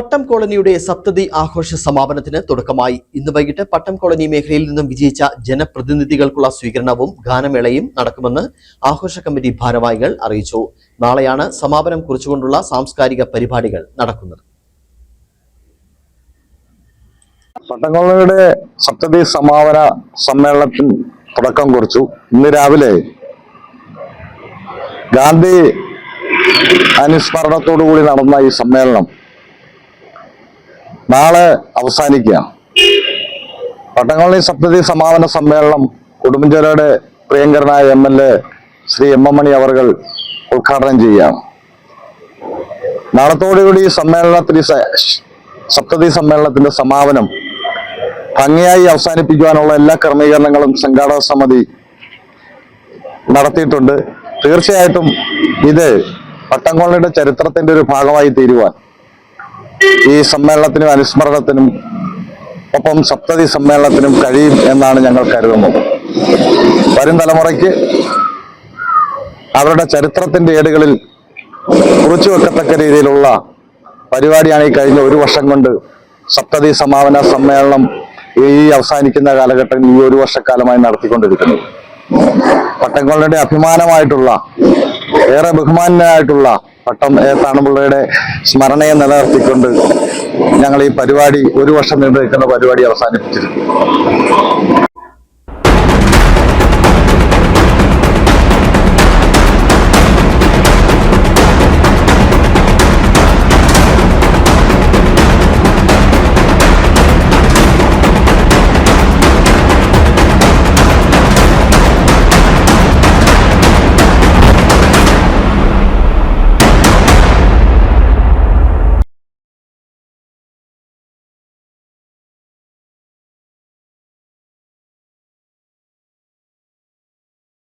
പട്ടം കോളനിയുടെ സപ്തതി ആഘോഷ സമാപനത്തിന് തുടക്കമായി. ഇന്ന് വൈകിട്ട് പട്ടം കോളനി മേഖലയിൽ നിന്നും വിജയിച്ച ജനപ്രതിനിധികൾക്കുള്ള സ്വീകരണവും ഗാനമേളയും നടക്കുമെന്ന് ആഘോഷ കമ്മിറ്റി ഭാരവാഹികൾ അറിയിച്ചു. നാളെയാണ് സമാപനം കുറിച്ചുകൊണ്ടുള്ള സാംസ്കാരിക പരിപാടികൾ നടക്കുന്നത്. പട്ടം കോളനിയുടെ സപ്തതി സമാപന സമ്മേളനത്തിന് തുടക്കം കുറിച്ചു. ഇന്ന് രാവിലെ ഗാന്ധി അനുസ്മരണത്തോടുകൂടി നടന്ന ഈ സമ്മേളനം നാളെ അവസാനിക്കുകയാണ് പട്ടംകൊള്ളി സപ്തതി സമാപന സമ്മേളനം ഉടുമ്പൻചോലയുടെ പ്രിയങ്കരനായ M L A Shri M M Mani അവർ ഉദ്ഘാടനം ചെയ്യുകയാണ് നാളത്തോടുകൂടി ഈ സമ്മേളനത്തിന് സപ്തതി സമ്മേളനത്തിന്റെ സമാപനം ഭംഗിയായി അവസാനിപ്പിക്കുവാനുള്ള എല്ലാ ക്രമീകരണങ്ങളും സംഘാടക സമിതി നടത്തിയിട്ടുണ്ട്. തീർച്ചയായിട്ടും ഇത് പട്ടംകൊള്ളയുടെ ചരിത്രത്തിന്റെ ഒരു ഭാഗമായി തീരുവാൻ ഈ സമ്മേളനത്തിനും അനുസ്മരണത്തിനും ഒപ്പം സപ്തതി സമ്മേളനത്തിനും കഴിയും എന്നാണ് ഞങ്ങൾ കരുതുന്നത്. വരും തലമുറയ്ക്ക് അവരുടെ ചരിത്രത്തിന്റെ ഏടുകളിൽ കുറിച്ചു വെക്കത്തക്ക രീതിയിലുള്ള പരിപാടിയാണ് ഈ കഴിഞ്ഞ ഒരു വർഷം കൊണ്ട് സപ്തതി സമാപന സമ്മേളനം ഈ അവസാനിക്കുന്ന കാലഘട്ടം ഈ ഒരു വർഷക്കാലമായി നടത്തിക്കൊണ്ടിരിക്കുന്നത് പട്ടംകൊള്ളയുടെ അഭിമാനമായിട്ടുള്ള ഏറെ ബഹുമാനായിട്ടുള്ള പട്ടം എ താണുപിള്ളയുടെ സ്മരണയെ നിലനിർത്തിക്കൊണ്ട് ഞങ്ങൾ ഈ പരിപാടി ഒരു വർഷം നീണ്ടു നിൽക്കുന്ന പരിപാടി അവസാനിപ്പിച്ചിരിക്കുന്നു.